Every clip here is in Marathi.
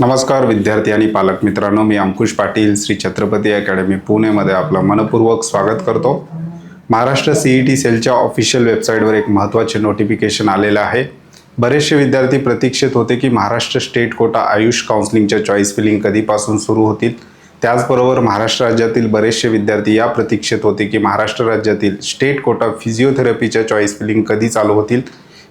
नमस्कार विद्यार्थी आणि पालक मित्रांनो. मी अंकुश पाटील श्री छत्रपती अकॅडमी पुणेमध्ये आपलं मनपूर्वक स्वागत करतो. महाराष्ट्र सी ई टी सेलच्या ऑफिशियल वेबसाईटवर एक महत्त्वाचे नोटिफिकेशन आलेलं आहे. बरेचसे विद्यार्थी प्रतीक्षित होते की महाराष्ट्र स्टेट कोटा आयुष काउन्सिलिंगच्या चॉईस फिलिंग कधीपासून सुरू होतील? त्याचबरोबर महाराष्ट्र राज्यातील बरेचसे विद्यार्थी या प्रतीक्षेत होते की महाराष्ट्र राज्यातील स्टेट कोटा फिजिओथेरपीच्या चॉईस फिलिंग कधी चालू होतील?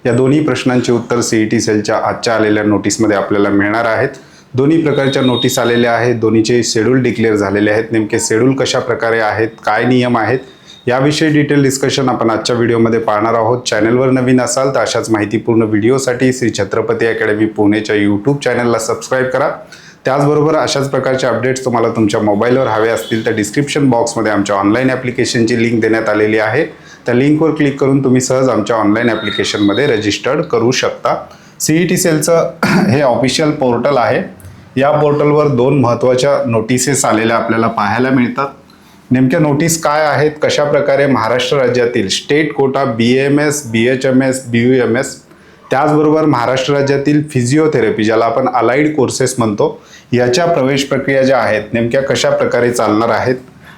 या दोन्ही प्रश्नांचे उत्तर सी ई टी सेलच्या आजच्या आलेल्या नोटीसमध्ये आपल्याला मिळणार आहेत. दोन्ही प्रकारच्या नोटीस आलेल्या आहेत. दोन्हीचे शेड्यूल डिक्लेअर झालेले आहेत. नेमके शेड्यूल कशा प्रकारे आहेत? काय नियम आहेत? याविषयी डिटेल डिस्कशन आपण आजच्या व्हिडिओमध्ये पाहणार आहोत. चॅनलवर नवीन असाल तर अशाच माहितीपूर्ण व्हिडिओसाठी श्री छत्रपती अकॅडमी पुणेच्या यूट्यूब चॅनलला सबस्क्राईब करा. त्याचबरोबर अशाच प्रकारचे अपडेट्स तुम्हाला तुमच्या मोबाईलवर हवे असतील तर डिस्क्रिप्शन बॉक्समध्ये आमच्या ऑनलाईन ॲप्लिकेशनची लिंक देण्यात आलेली आहे. त्या लिंकवर क्लिक करून तुम्ही सहज आमच्या ऑनलाईन ॲप्लिकेशनमध्ये रजिस्टर्ड करू शकता. सी ई टी सेलचं हे ऑफिशियल पोर्टल आहे. या पोर्टलवर दोन महत्त्वाच्या नोटिसेस आलेल्या आपल्याला पाहायला मिळतात. नेमक्या नोटीस काय आहेत? कशा प्रकारे महाराष्ट्र राज्यातील state quota B M S B H M S B U M S त्याचबरोबर महाराष्ट्र राज्यातील फिजिओथेरपी ज्याला आपण अलाइड कोर्सेस म्हणतो याच्या प्रवेश प्रक्रिया ज्या आहेत नेमक्या कशा प्रकारे चालणार आहेत?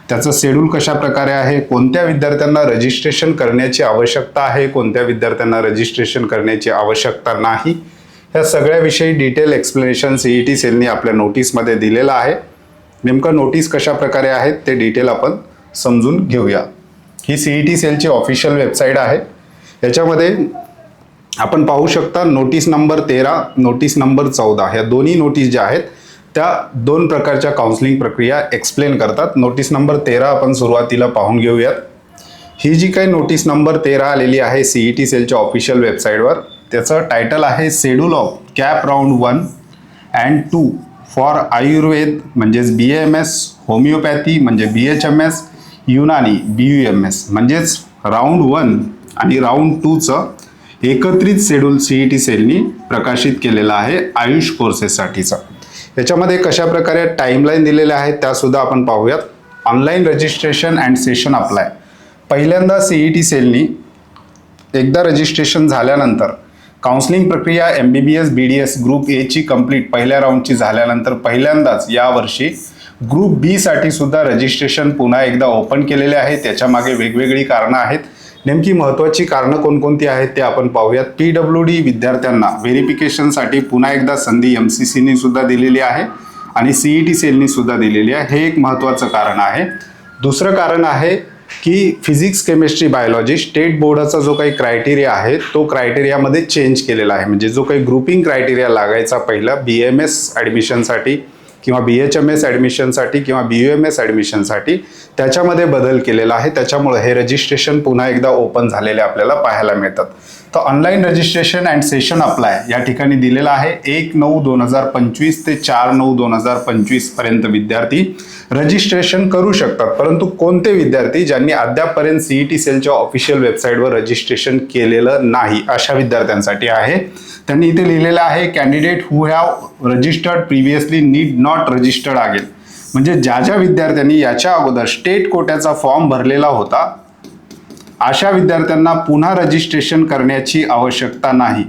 त्याचं शेड्यूल कशा प्रकारे आहे? कोणत्या विद्यार्थ्यांना रजिस्ट्रेशन करण्याची आवश्यकता आहे? कोणत्या विद्यार्थ्यांना रजिस्ट्रेशन करण्याची आवश्यकता नाही? या सगळ्याविषयी detail explanation C E T सेलनी आपल्या नोटीसमध्ये दिलेलं आहे. नेमकं नोटीस कशा प्रकारे आहेत ते डिटेल आपण समजून घेऊया. ही सी ई टी सेलची ऑफिशियल वेबसाईट आहे. याच्यामध्ये आपण पाहू शकता नोटीस नंबर तेरा नोटीस नंबर चौदा. ह्या दोन्ही नोटीस ज्या आहेत त्या दोन प्रकारच्या काउन्सिलिंग प्रक्रिया एक्सप्लेन करतात. नोटीस नंबर तेरा आपण सुरुवातीला पाहून घेऊयात. ही जी काही नोटीस नंबर तेरा आलेली आहे सी ई टी सेलच्या ऑफिशियल वेबसाईटवर त्याचं टायटल आहे schedule of cap round one and two for Ayurveda म्हणजेच बी एम एस होमिओपॅथी म्हणजे B H M S Unani B U M S म्हणजेच राऊंड वन आणि राऊंड टूचं एकत्रित शेड्यूल सी ई टी सेलनी प्रकाशित केलेलं आहे आयुष कोर्सेससाठीचा याच्यामध्ये कशा प्रकारे टाईमलाईन दिलेल्या आहेत त्यासुद्धा आपण पाहूयात. Online registration and session apply पहिल्यांदा सी ई टी सेलनी एकदा रजिस्ट्रेशन झाल्यानंतर काउन्सिलिंग प्रक्रिया M B B S B D S group एची कंप्लीट पहिल्या राऊंडची झाल्यानंतर पहिल्यांदाच यावर्षी ग्रुप बीसाठी सुद्धा रजिस्ट्रेशन पुन्हा एकदा ओपन केलेले आहे. त्याच्यामागे वेगवेगळी कारणं आहेत. नेमकी महत्त्वाची कारणं कोणकोणती आहेत ते आपण पाहूयात. पी डब्ल्यू डी विद्यार्थ्यांना व्हेरिफिकेशनसाठी पुन्हा एकदा संधी एम सी सीनी सुद्धा दिलेली आहे आणि सी ई टी सेलनी सुद्धा दिलेली आहे. हे एक महत्त्वाचं कारण आहे. दुसरं कारण आहे की फिजिक्स केमिस्ट्री बायोलॉजी स्टेट बोर्डाचा जो काही क्रायटेरिया आहे तो क्रायटेरियामध्ये चेंज केलेला आहे. म्हणजे जो काही ग्रुपिंग क्रायटेरिया लागायचा पहिला बी एम एस ॲडमिशनसाठी किंवा बी एच एम एस ॲडमिशनसाठी किंवा बी यू एम एस ॲडमिशनसाठी त्याच्यामध्ये बदल केलेला आहे. त्याच्यामुळे हे रजिस्ट्रेशन पुन्हा एकदा ओपन झालेले आपल्याला पाहायला मिळतात. तर online registration and session apply या ठिकाणी दिलेला आहे. एक नऊ दोन हजार पंचवीस ते चार नऊ दोन हजार पंचवीसपर्यंत विद्यार्थी रजिस्ट्रेशन करू शकतात. परंतु कोणते विद्यार्थी ज्यांनी अद्यापपर्यंत सी ई टी सेलच्या ऑफिशियल वेबसाईटवर रजिस्ट्रेशन केलेलं नाही अशा विद्यार्थ्यांसाठी आहे. त्यांनी इथे लिहिलेलं आहे candidate who have registered previously need not registered again म्हणजे ज्या ज्या विद्यार्थ्यांनी याच्या अगोदर स्टेट कोट्याचा फॉर्म भरलेला होता अशा विद्यार्थ्यांना पुन्हा रजिस्ट्रेशन करण्याची आवश्यकता नाही.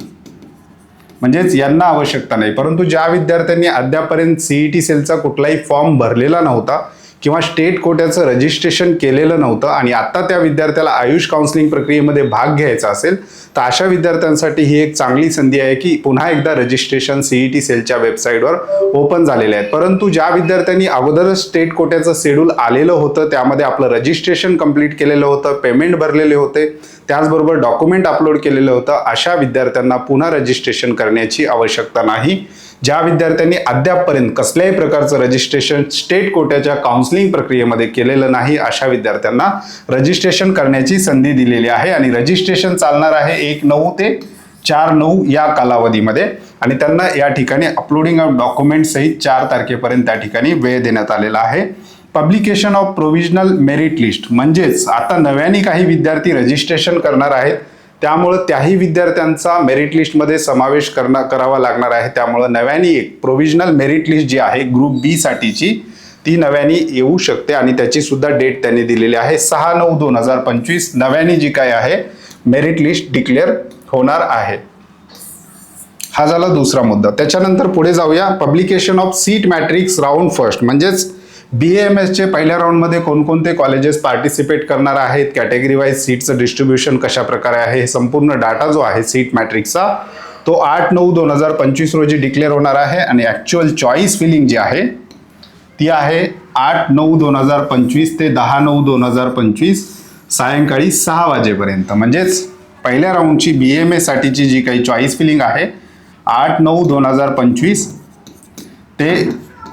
म्हणजेच यांना आवश्यकता नाही. परंतु ज्या विद्यार्थ्यांनी अद्यापर्यंत सीई टी सेलचा कुठलाही फॉर्म भरलेला नव्हता किंवा स्टेट कोट्याचं रजिस्ट्रेशन केलेलं नव्हतं आणि आत्ता त्या विद्यार्थ्याला आयुष काउन्सिलिंग प्रक्रियेमध्ये भाग घ्यायचा असेल तर अशा विद्यार्थ्यांसाठी ही एक चांगली संधी आहे की पुन्हा एकदा रजिस्ट्रेशन सीई टी सेलच्या वेबसाईटवर ओपन झालेले आहेत. परंतु ज्या विद्यार्थ्यांनी अगोदरच स्टेट कोट्याचं शेड्यूल आलेलं होतं त्यामध्ये आपलं रजिस्ट्रेशन कंप्लीट केलेलं होतं पेमेंट भरलेले होते त्याचबरोबर डॉक्युमेंट अपलोड केलेलं होतं अशा विद्यार्थ्यांना पुन्हा रजिस्ट्रेशन करण्याची आवश्यकता नाही. ज्या विद्यार्थ्यांनी अद्यापपर्यंत कसल्याही प्रकारचं रजिस्ट्रेशन स्टेट कोट्याच्या काउन्सिलिंग प्रक्रियेमध्ये केलेलं नाही अशा विद्यार्थ्यांना रजिस्ट्रेशन करण्याची संधी दिलेली आहे. आणि रजिस्ट्रेशन चालणार आहे एक नऊ ते चार नऊ या कालावधीमध्ये. आणि त्यांना या ठिकाणी अपलोडिंग ऑफ डॉक्युमेंट सहित चार तारखेपर्यंत त्या ठिकाणी वेळ देण्यात आलेला आहे. Publication of provisional merit list म्हणजेच आता नव्याने काही विद्यार्थी रजिस्ट्रेशन करणार आहेत. त्यामुळं त्याही विद्यार्थ्यांचा मेरिट लिस्टमध्ये समावेश करणं करावा लागणार आहे. त्यामुळं नव्याने एक प्रोव्हिजनल मेरिट लिस्ट जी आहे ग्रुप बी साठीची ती नव्याने येऊ शकते आणि त्याची सुद्धा डेट त्यांनी दिलेली आहे. सहा नऊ दोन हजार पंचवीस नव्याने जी काय आहे मेरिट लिस्ट डिक्लेअर होणार आहे. हा झाला दुसरा मुद्दा. त्याच्यानंतर पुढे जाऊया. Publication of seat matrix round first म्हणजेच बी एम एसचे पहिल्या राऊंडमध्ये कोणकोणते कॉलेजेस पार्टिसिपेट करणार आहेत? कॅटेगरी वाईज सीटचं डिस्ट्रीब्युशन कशा प्रकारे आहे? हे संपूर्ण डाटा जो आहे सीट मॅट्रिक्सचा तो आठ नऊ दोन हजार पंचवीस रोजी डिक्लेअर होणार आहे आणि ॲक्च्युअल चॉईस फिलिंग जी आहे ती आहे आठ नऊ दोन हजार पंचवीस ते दहा नऊ दोन हजार पंचवीस सायंकाळी सहा वाजेपर्यंत. म्हणजेच पहिल्या राऊंडची बी एम एसाठीची जी काही चॉईस फिलिंग आहे आठ नऊ दोन हजार पंचवीस ते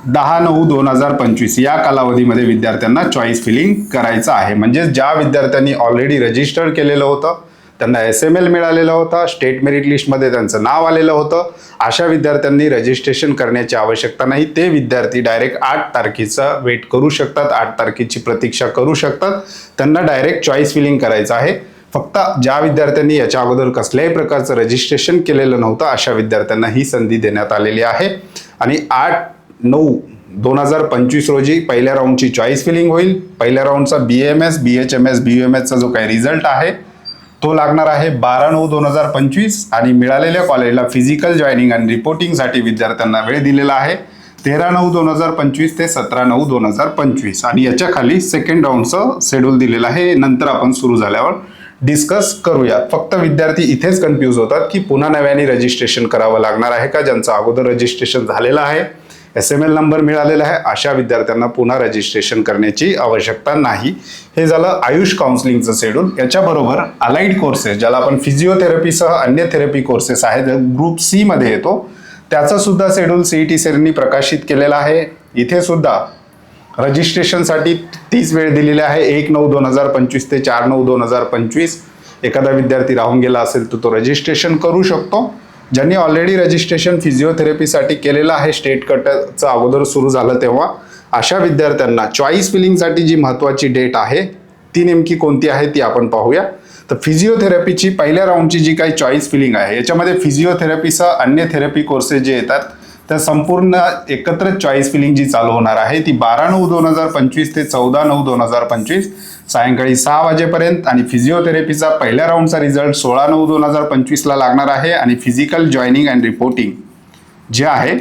दहा नऊ दोन हजार पंचवीस या कालावधीमध्ये विद्यार्थ्यांना चॉईस फिलिंग करायचं आहे. म्हणजे ज्या विद्यार्थ्यांनी ऑलरेडी रजिस्टर केलेलं होतं त्यांना एस एम एल मिळालेला होता स्टेट मेरिट लिस्टमध्ये त्यांचं नाव आलेलं होतं अशा विद्यार्थ्यांनी रजिस्ट्रेशन करण्याची आवश्यकता नाही. ते विद्यार्थी डायरेक्ट आठ तारखेचा वेट करू शकतात आठ तारखेची प्रतीक्षा करू शकतात. त्यांना डायरेक्ट चॉईस फिलिंग करायचं आहे. फक्त ज्या विद्यार्थ्यांनी याच्या अगोदर कसल्याही प्रकारचं रजिस्ट्रेशन केलेलं नव्हतं अशा विद्यार्थ्यांना ही संधी देण्यात आलेली आहे. आणि आठ नऊ दोन हजार पंचवीस रोजी पहिल्या राऊंडची चॉईस फिलिंग होईल. पहिल्या राऊंडचा B M S B H M S B M एसचा जो काही रिझल्ट आहे तो लागणार आहे बारा नऊ दोन हजार पंचवीस. आणि मिळालेल्या कॉलेजला फिजिकल जॉईनिंग आणि रिपोर्टिंगसाठी विद्यार्थ्यांना वेळ दिलेला आहे. तेरा नऊ दोन हजार पंचवीस ते सतरा नऊ दोन हजार पंचवीस. आणि याच्या खाली सेकंड राऊंडचं शेड्यूल दिलेलं आहे. नंतर आपण सुरू झाल्यावर डिस्कस करूया फक्त विद्यार्थी इथेच कन्फ्यूज होतात की पुन्हा नव्याने रजिस्ट्रेशन करावं लागणार आहे का? ज्यांचं अगोदर रजिस्ट्रेशन झालेलं आहे. एस एम एल नंबर मिळालेला आहे. अशा विद्यार्थ्यांना पुन्हा रजिस्ट्रेशन करण्याची आवश्यकता नाही. हे झालं आयुष काउन्सिलिंगचं शेड्यूल. याच्याबरोबर अलाइड कोर्सेस ज्याला आपण फिजिओथेरपीसह अन्य थेरपी कोर्सेस आहेत ग्रुप सीमध्ये येतो येतो. त्याचा सुद्धा शेड्यूल टी सेरनी प्रकाशित केलेला आहे. इथे सुद्धा रजिस्ट्रेशनसाठी तीच वेळ दिलेली आहे. एक नऊ दोन हजार पंचवीस ते चार नऊ दोन हजार पंचवीस. एखादा विद्यार्थी राहून गेला असेल तर तो रजिस्ट्रेशन करू शकतो. ज्यांनी ऑलरेडी रजिस्ट्रेशन फिजिओथेरपीसाठी केलेलं आहे स्टेट कटचं अगोदर सुरू झालं तेव्हा अशा विद्यार्थ्यांना चॉईस फिलिंगसाठी जी महत्त्वाची डेट आहे ती नेमकी कोणती आहे ती आपण पाहूया. तर फिजिओथेरपीची पहिल्या राऊंडची जी काही चॉईस फिलिंग आहे याच्यामध्ये फिजिओथेरपीसह अन्य थेरपी कोर्सेस जे येतात तर संपूर्ण एकत्र चॉईस फिलिंग जी चालू होणार आहे ती बारा नऊ दोन हजार पंचवीस ते चौदा नऊ दोन हजार पंचवीस सायंकाळी सहा वाजेपर्यंत आणि फिजिओथेरपीचा पहिल्या राऊंडचा रिझल्ट सोळा नऊ दोन हजार पंचवीसला लागणार आहे आणि फिजिकल जॉईनिंग अँड रिपोर्टिंग जे आहे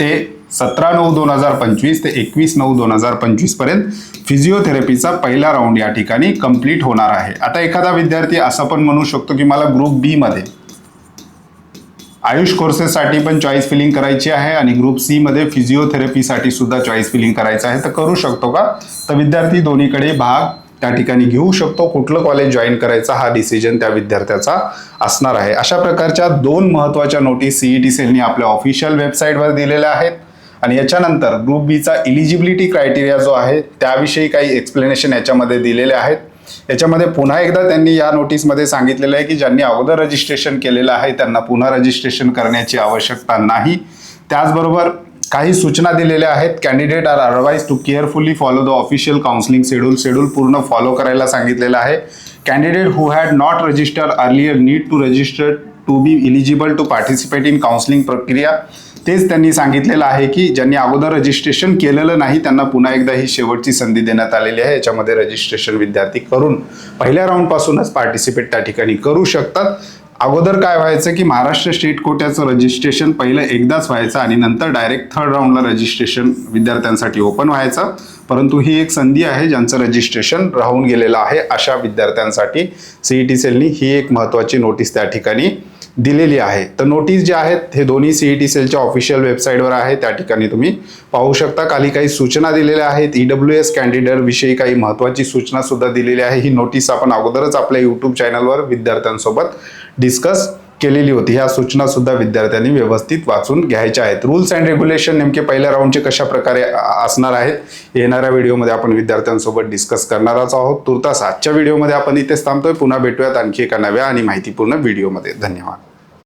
ते सतरा नऊ दोन हजार पंचवीस ते एकवीस नऊ दोन हजार पंचवीसपर्यंत फिजिओथेरपीचा पहिला राऊंड या ठिकाणी कंप्लीट होणार आहे. आता एखादा विद्यार्थी असं पण म्हणू शकतो की मला ग्रुप बीमध्ये आयुष कोर्सेससाठी पण चॉईस फिलिंग करायची आहे आणि ग्रुप सी मध्ये फिजिओथेरपीसाठी सुद्धा चॉईस फिलिंग करायचं आहे. तर करू शकतो का? तर विद्यार्थी दोन्हीकडे भाग त्या ठिकाणी घेऊ शकतो. कुठलं कॉलेज जॉईन करायचा हा डिसिजन त्या विद्यार्थ्याचा असणार आहे. अशा प्रकारच्या दोन महत्त्वाच्या नोटीस सीईटी सेलनी आपल्या ऑफिशियल वेबसाईटवर दिलेल्या आहेत. आणि याच्यानंतर ग्रुप बीचा इलिजिबिलिटी क्रायटेरिया जो आहे त्याविषयी काही एक्सप्लेनेशन याच्यामध्ये दिलेले आहेत. याच्यामध्ये पुन्हा एकदा त्यांनी या नोटीसमध्ये सांगितलेलं आहे की ज्यांनी अगोदर रजिस्ट्रेशन केलेलं आहे त्यांना पुन्हा रजिस्ट्रेशन करण्याची आवश्यकता नाही. त्याचबरोबर काही सूचना दिलेल्या आहेत. Candidate are otherwise to carefully follow the official counselling schedule schedule पूर्ण फॉलो करायला सांगितलेलं आहे. Candidate who had not register earlier need to register to be eligible to participate in counselling प्रक्रिया. तेच त्यांनी सांगितलेलं आहे की ज्यांनी अगोदर रजिस्ट्रेशन केलेलं नाही त्यांना पुन्हा एकदा ही शेवटची संधी देण्यात आलेली आहे. याच्यामध्ये रजिस्ट्रेशन विद्यार्थी करून पहिल्या राऊंडपासूनच पार्टिसिपेट त्या ठिकाणी करू शकतात. अगोदर काय व्हायचं की महाराष्ट्र स्टेट कोट्याचं रजिस्ट्रेशन पहिलं एकदाच व्हायचं आणि नंतर डायरेक्ट थर्ड राऊंडला रजिस्ट्रेशन विद्यार्थ्यांसाठी ओपन व्हायचं. परंतु ही एक संधी आहे ज्यांचं रजिस्ट्रेशन राहून गेलेलं आहे अशा विद्यार्थ्यांसाठी. सीईटी सेलनी ही एक महत्त्वाची नोटीस त्या ठिकाणी दिलेली आहे. तर नोटीस जे आहेत हे दोन्ही सीईटी सेलच्या ऑफिशियल वेबसाईटवर आहे. त्या ठिकाणी तुम्ही पाहू शकता. खाली काही सूचना दिलेल्या आहेत. ईडब्ल्यू एस कॅन्डिडेट विषयी काही महत्त्वाची सूचना सुद्धा दिलेली आहे. ही नोटीस आपण अगोदरच आपल्या यूट्यूब चॅनलवर विद्यार्थ्यांसोबत डिस्कस केलेली होती. ह्या सूचना सुद्धा विद्यार्थ्यांनी व्यवस्थित वाचून घ्यायच्या आहेत. रूल्स अँड रेग्युलेशन नेमके पहिल्या राऊंडचे कशा प्रकारे असणार आहेत येणाऱ्या व्हिडिओमध्ये आपण विद्यार्थ्यांसोबत डिस्कस करणारच आहोत. तुर्तास आजच्या व्हिडिओमध्ये आपण इथेच थांबतोय. पुन्हा भेटूयात आणखी एका नव्या आणि माहितीपूर्ण व्हिडिओमध्ये धन्यवाद.